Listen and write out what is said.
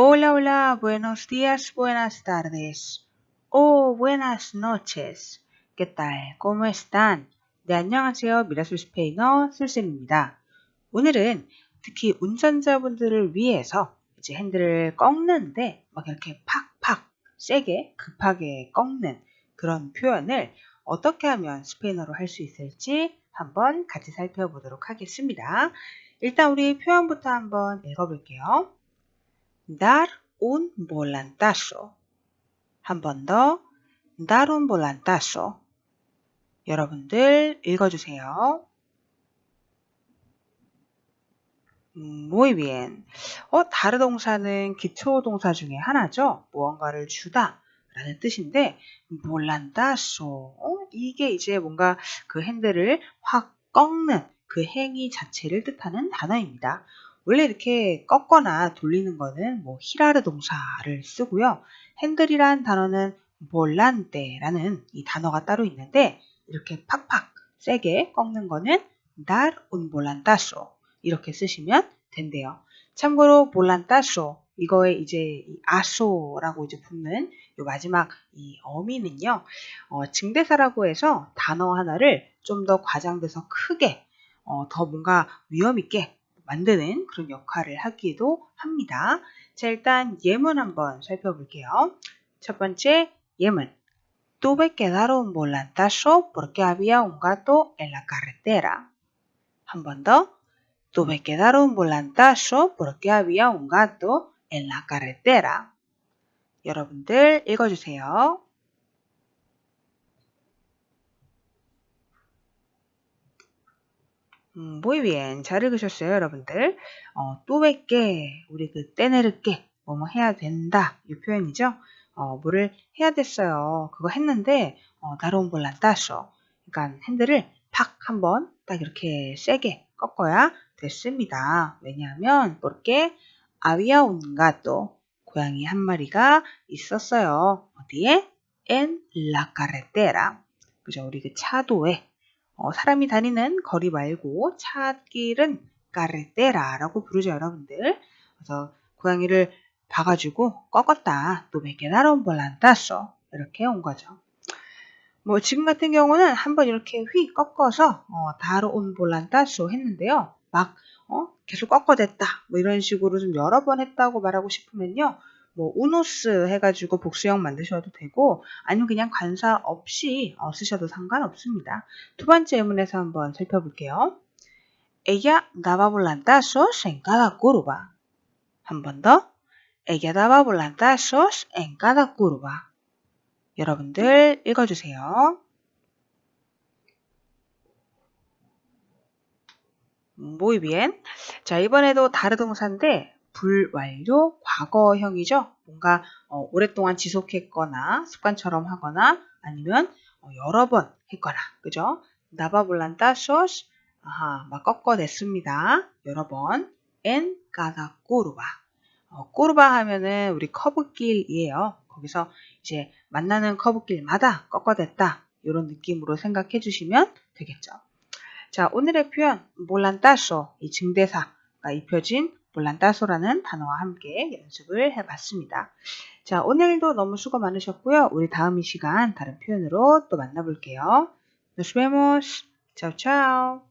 Hola, hola, buenos días, buenas tardes. O buenas noches. ¿Qué tal? ¿Cómo están? 네, 안녕하세요. 미라솔 스페인어 술쌤입니다. 오늘은 특히 운전자분들을 위해서 이제 핸들을 꺾는데 막 이렇게 팍팍 세게 급하게 꺾는 그런 표현을 어떻게 하면 스페인어로 할 수 있을지 한번 같이 살펴보도록 하겠습니다. 일단 우리 표현부터 한번 읽어볼게요. Dar un volantazo. 한 번 더, dar un volantazo. 여러분들 읽어주세요. Muy bien. 어, 다르 동사는 기초 동사 중에 하나죠. 무언가를 주다 라는 뜻인데 볼란다소 어? 이게 이제 뭔가 그 핸들을 확 꺾는 그 행위 자체를 뜻하는 단어입니다. 원래 이렇게 꺾거나 돌리는 거는 뭐 히라르 동사를 쓰고요. 핸들이란 단어는 볼란테라는 이 단어가 따로 있는데 이렇게 팍팍 세게 꺾는 거는 dar un volantazo 이렇게 쓰시면 된대요. 참고로 볼란타소 이거에 이제 아소라고 이제 붙는 요 마지막 이 어미는요 어, 증대사라고 해서 단어 하나를 좀 더 과장돼서 크게 어, 더 뭔가 위험 있게 만드는 그런 역할을 하기도 합니다. 자, 일단 예문 한번 살펴볼게요. 첫 번째 예문. Tuve que dar un volantazo porque había un gato en la carretera. 한 번 더. Tuve que dar un volantazo porque había un gato en la carretera. 여러분들 읽어주세요. 음, muy bien. 잘 읽으셨어요, 여러분들. 어, 또백게 우리 그 떼내르게, 뭐뭐 해야 된다. 이 표현이죠. 어, 뭐를 해야 됐어요. 그거 했는데, 어, 다른 볼란 따서. 그러니까 핸들을 팍 한번 딱 이렇게 세게 꺾어야 됐습니다. 왜냐하면, porque había un gato. 고양이 한 마리가 있었어요. 어디에? Carretera. 그죠? 우리 그 차도에 어, 사람이 다니는 거리 말고 차길은 까르테라라고 부르죠, 여러분들. 그래서 고양이를 봐가지고 꺾었다. 또 몇 개 나론 볼란따소 이렇게 온 거죠. 뭐 지금 같은 경우는 한번 이렇게 휘 꺾어서 어, 다로 온 볼란따소 했는데요. 막 어, 계속 꺾어댔다. 뭐 이런 식으로 좀 여러 번 했다고 말하고 싶으면요. 뭐 우노스 해가지고 복수형 만드셔도 되고 아니면 그냥 관사 없이 어, 쓰셔도 상관없습니다. 두 번째 예문에서 한번 살펴볼게요. Ella daba volantazos en cada curva. 한 번 더. Ella daba volantazos en cada curva. 여러분들 읽어주세요. Muy bien. 자, 이번에도 다른 동사인데 불완료 과거형이죠. 뭔가 어, 오랫동안 지속했거나 습관처럼 하거나 아니면 어, 여러 번 했거나 그죠? 나바블란타 소스 아하, 막 꺾어냈습니다. 여러 번 cada curva 어, 꾸르바 하면은 우리 커브길이에요. 거기서 이제 만나는 커브길마다 꺾어댔다 이런 느낌으로 생각해 주시면 되겠죠. 자, 오늘의 표현 몰란따소 이 증대사가 입혀진 볼란따소라는 단어와 함께 연습을 해봤습니다. 자, 오늘도 너무 수고 많으셨고요. 우리 다음 이 시간 다른 표현으로 또 만나볼게요. Nos vemos. Chao, chao.